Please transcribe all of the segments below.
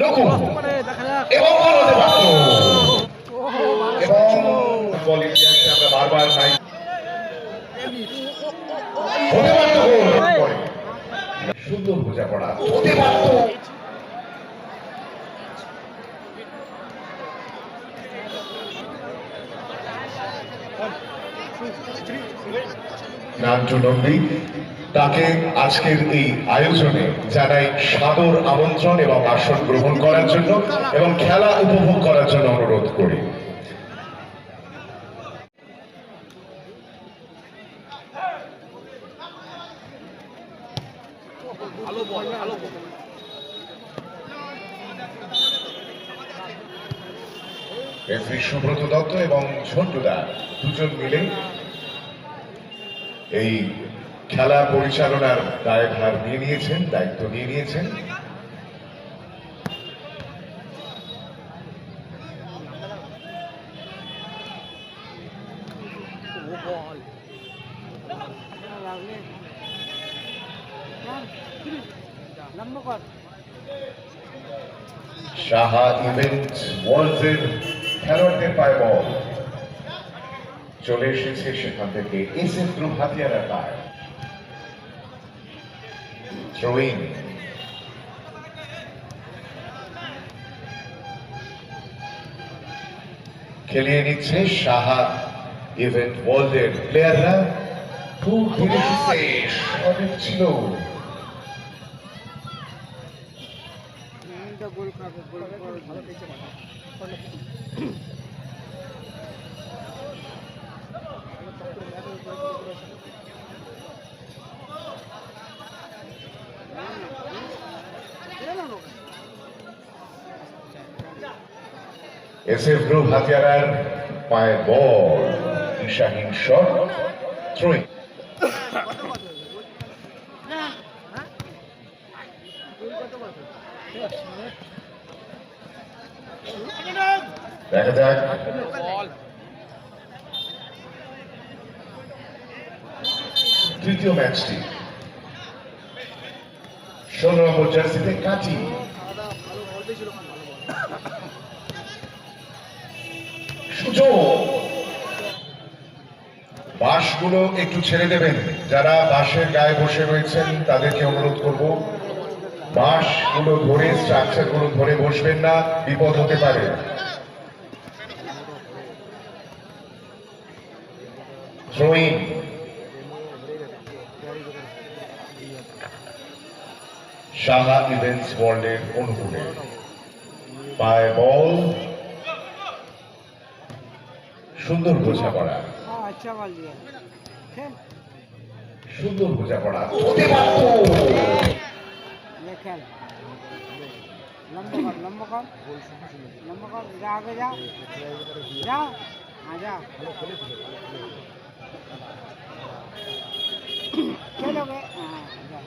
লঘু এবং ইতিহাসে আমরা বারবার নাই হতে পারত গোল সুন্দর বোঝাপড়া হতে পারত তাকে আজকের এই আয়োজনে জানাই সাদর আমন্ত্রণ এবং আসন গ্রহণ করার জন্য এবং খেলা উপভোগ করার জন্য অনুরোধ করি। সুব্রত দত্ত এবং ঝন্টুদা দুজন মিলে এই খেলা পরিচালনার দায়ভার নিয়ে নিয়েছেন, দায়িত্ব নিয়ে নিয়েছেন। সাহা খেলোয়াড়দের পায়ে বল। চলে এসেছে সেখান থেকে এস গ্রুপ হাতিয়ারা পায়। থ্রোয়িং খেলিয়ে নিচ্ছে সাহা ইভেন্ট ওয়ার্ল্ডের প্লেয়াররা। খুব ধীরে সঠিক ছিল। এসএফ গ্রুপ হাতিয়ারার পায়ে বল। দিশাহীন শট, থ্রোয়িং। দেখা যাক। তৃতীয় ম্যাচটি ষোলো নম্বর জার্সিতে কাটি বাঁশগুলো একটু ছেড়ে দেবেন। যারা বাঁশের গায়ে বসে রয়েছেন, তাদেরকে অনুরোধ করব, বাঁশগুলো ধরে স্ট্রাকচারগুলো ধরে বসবেন না, বিপদ হতে পারে। সাহা ইভেন্টস ওয়ার্ল্ডের অনুকূলে। পায়ে বল। সুন্দর বোঝাপড়া। हाँ अच्छा बॉल दिया खेल সুন্দর বোঝাপড়া হতে পারত ये खेल लंबा कर लंबा कर लंबा कर जा आगे जा जा हाँ जा खेलोगे हाँ जा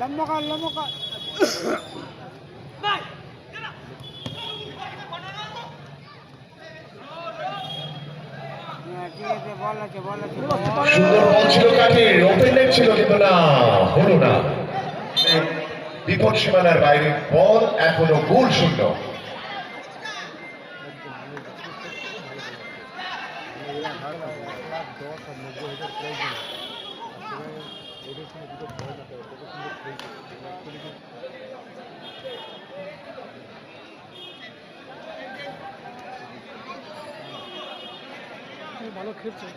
लंबा कर लंबा कर হ্যাঁ, ঠিক আছে বল আছে বল আছে সুন্দর ছিল ছিল না হলো না। বিপদ সীমানার বাইরে বল এখনও গোল শূন্য। ভালো খেলছে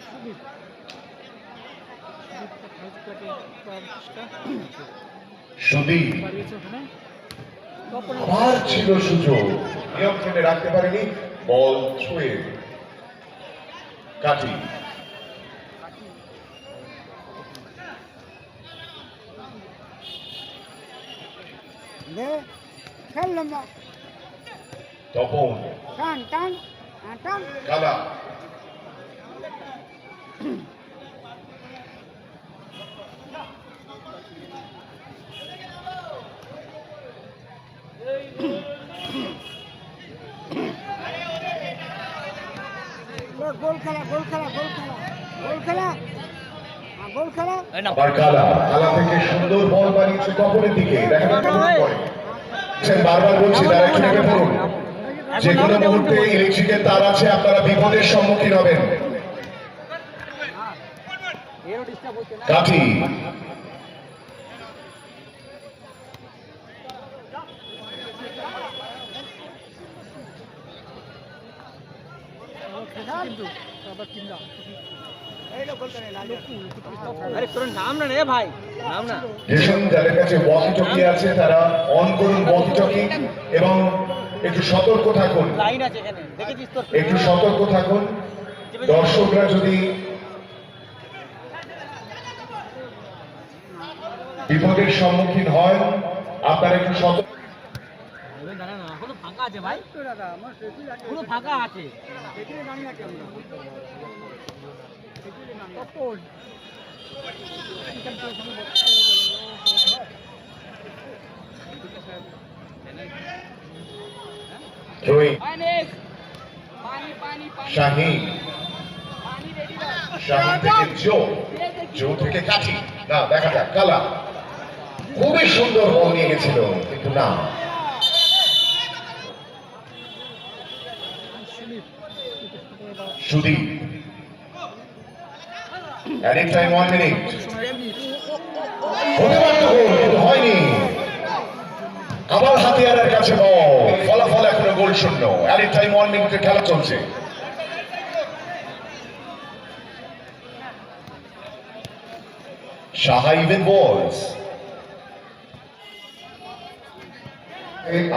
রাখতে পারেনি বল ছুঁয়ে। কাটি তপন। টান টান টান। কালা। গোল খেলা গোল খেলা গোল খেলা। গোল খেলা। খেলা আবার কালা কালা থেকে সুন্দর বল বানিয়েছে তপনের দিকে। দেখা যাক কেমন করে সে বারবার বলছি তারা একটু যে কোনো মুহূর্তে ইলেকট্রিকের তার আছে আপনারা বিপদের সম্মুখীন হবেন। এরও ডিস্টার্ব হচ্ছে না কাঠি। আরে তোর নাম না রে ভাই। নাম যেসব যাদের কাছে ওয়াকি টকি আছে তারা অন করুন ওয়াকি টকি এবং একটু সতর্ক থাকুন। লাইন আছে এখানে। দেখেছিস তোর একটু সতর্ক থাকুন। দর্শকরা যদি বিপদের সম্মুখীন হয় আপনারা একটু সতর্ক আছে ভাই? পুরো ফাঁকা আছে। জয়ী পানি পানি পানি। শাহিন। শাহিন থেকে জো। জো থেকে কাঠি। না দেখা যাক কালা খুবই সুন্দর বল নিয়ে গেছিল কিন্তু না। হতে পারত গোল কিন্তু হয়নি। আবার হাতিয়ারের কাছে বল ফলাফল এখনও গোল শূন্য। টাইম ওয়ান খেলা চলছে।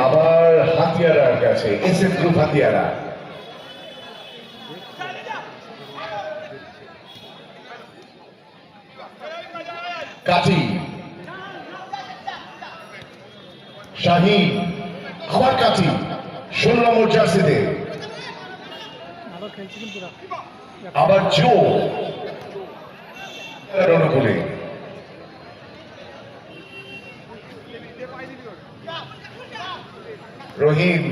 আবার হাতিয়ারার কাছে এস এফ গ্রুপ হাতিয়ারা। কাঠি শাহিন আবার কাঠি ষোলো নম্বর জার্সিতে। আবার জো অনুকূলে রহিম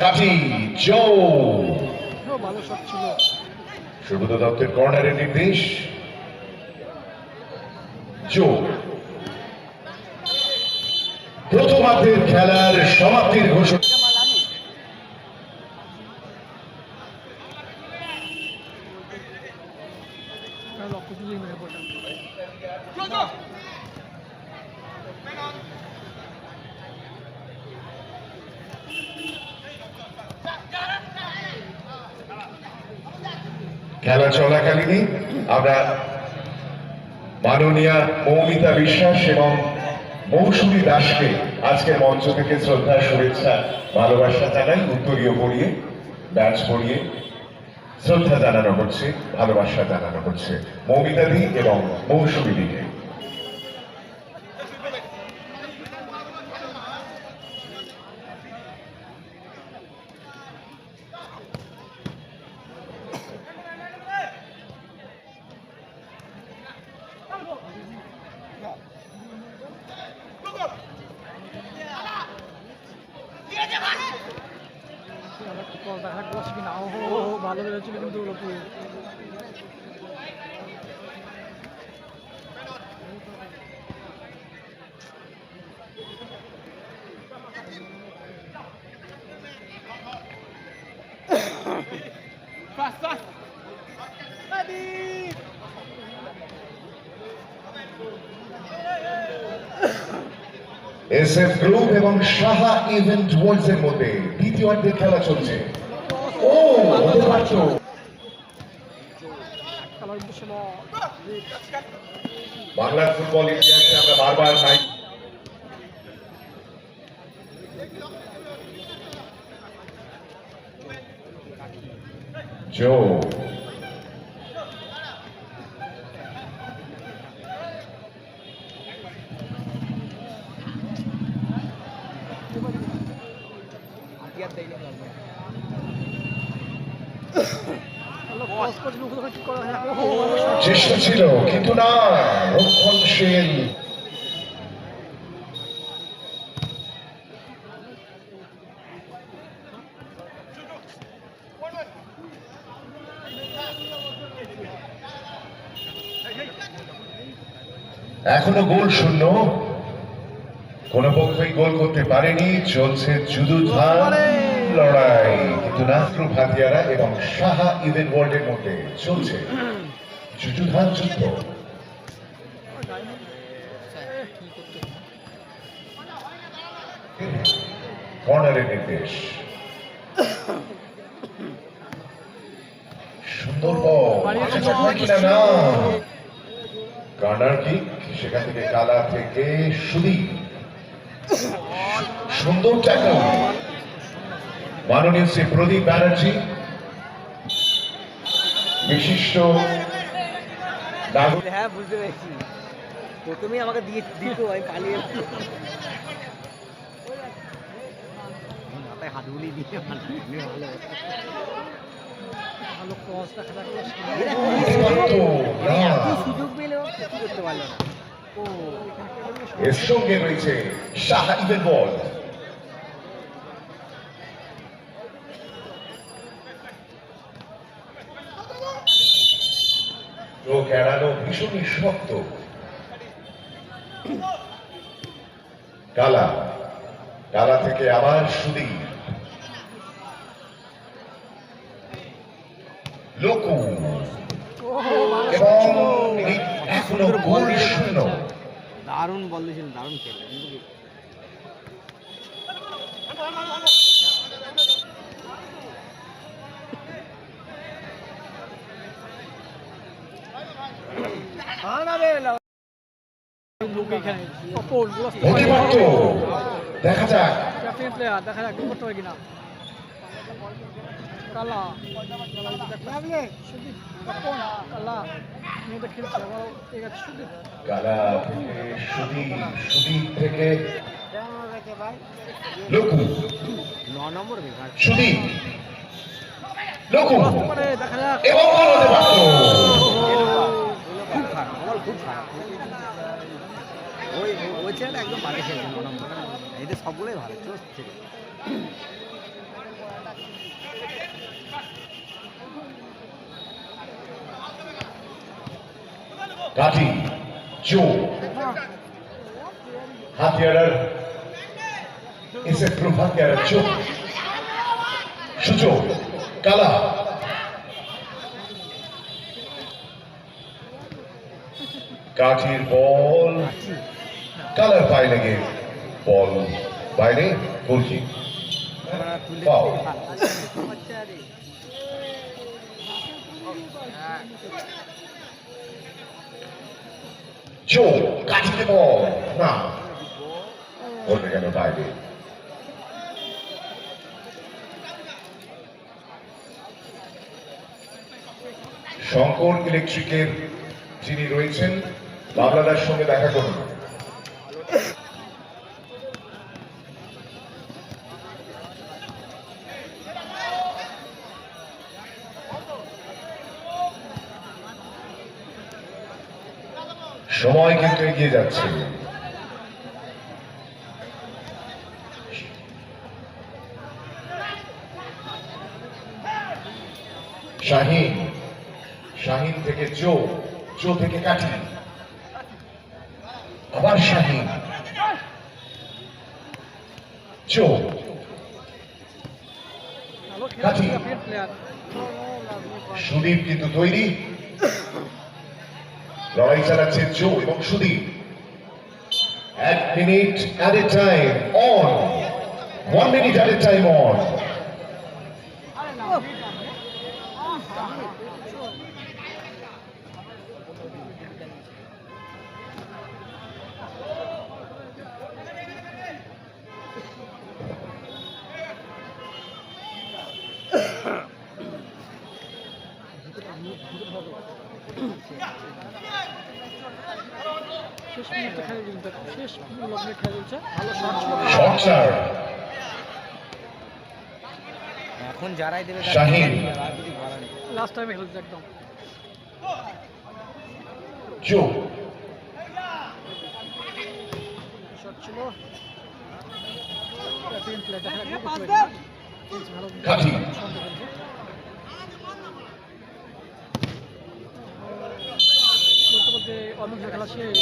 কাঠি জো। সুব্রত দত্তের কর্নারের নির্দেশ। জো প্রথমার্ধের খেলার সমাপ্তির ঘোষণা। খেলা চলাকালীনই আমরা মাননীয়া মৌমিতা বিশ্বাস এবং মৌসুমী দাসকে আজকের মঞ্চ থেকে শ্রদ্ধা শুভেচ্ছা, ভালোবাসা জানাই, উত্তরীয় পড়িয়ে ব্যাচ পড়িয়ে, শ্রদ্ধা জানানো হচ্ছে, ভালোবাসা জানানো হচ্ছে মৌমিতা দি এবং মৌসুমী দিকে। ভালো বেরোচ্ছিল কিন্তু. এস এফ গ্রুপ এবং সাহা ইভেন্ট ওয়ার্ল্ডস এর মধ্যে দ্বিতীয় খেলা চলছে। হতে পারছ বাংলার ফুটবল ইতিহাসে আমরা বারবার নাই জো চেষ্টা ছিল, কিন্তু না, রক্ষণশীল। এখনও গোল শূন্য। কোন পক্ষই গোল করতে পারেনি, চলছে জুদু ধার লড়াই। কিন্তু নাসরু ভাতিয়ারা এবং সাহা ইভেন্ট ওয়ার্ল্ডের মধ্যে চলছে। যুযুধান যুদ্ধ কর্নারের নির্দেশ। সুন্দর আচ্ছা, কর্নার কিক সেখান থেকে কালা থেকে সুদী। সুন্দর ট্যাকল মাননীয় শ্রী প্রদীপ ব্যানার্জি। বিশিষ্ট হ্যাঁ বুঝতে পেরেছি। প্রথমেই আমাকে দিয়ে দিত আমি পালিয়ে মাথায় হাত বুলিয়ে দিয়ে ভালো ভালো। ক্রস দেখা একমাত্র না। এত সুযোগ পেলেও কিছু করতে পারল না? ও এর সঙ্গে রয়েছে সাহা বল চোখ এড়ানো ভীষণই শক্ত। কালা কালা থেকে আবার সুদী লোকু। এখনও গোল শূন্য। দারুণ বল দিয়েছিলেন দারুণ খেলে দেখা যাক। দেখা যাক করতে পারে কিনা কালা কালা থেকে নম্বর সুদীপ এবং পারত খুব খারাপ। ওই ওই ছেলেটা একদম বাজে খেলছে ন এদের সবগুলোই ভালো চোখ কাঠি চো হাতিয়ার এসে প্রভাকের চোখ সুযোগ কালা। কাঠির বল। কালার পায়ে লেগে বল। বাইরে গোলকি বল। না। বাইরে শঙ্কর ইলেকট্রিকের যিনি রয়েছেন বাবলাদার সঙ্গে দেখা করুন। সময় কিন্তু এগিয়ে যাচ্ছে। শাহিন শাহিন থেকে চো চো থেকে কাঠি। আবার শাহিন সুদীপ কিন্তু তৈরি। লড়াই চালাচ্ছে চো এবং সুদীপ। এক minute at a time on one minute at a time on শেষ লগ্নে খেলে চলছে ভালো শট ছিল। শর্ট সার্ভ এখন যারাই দেবে। লাস্ট টাইমে খেলছে একদম। শট ছিল। ভালো কাঠি বলতে বলতে অলমোস্ট খেলা শেষ।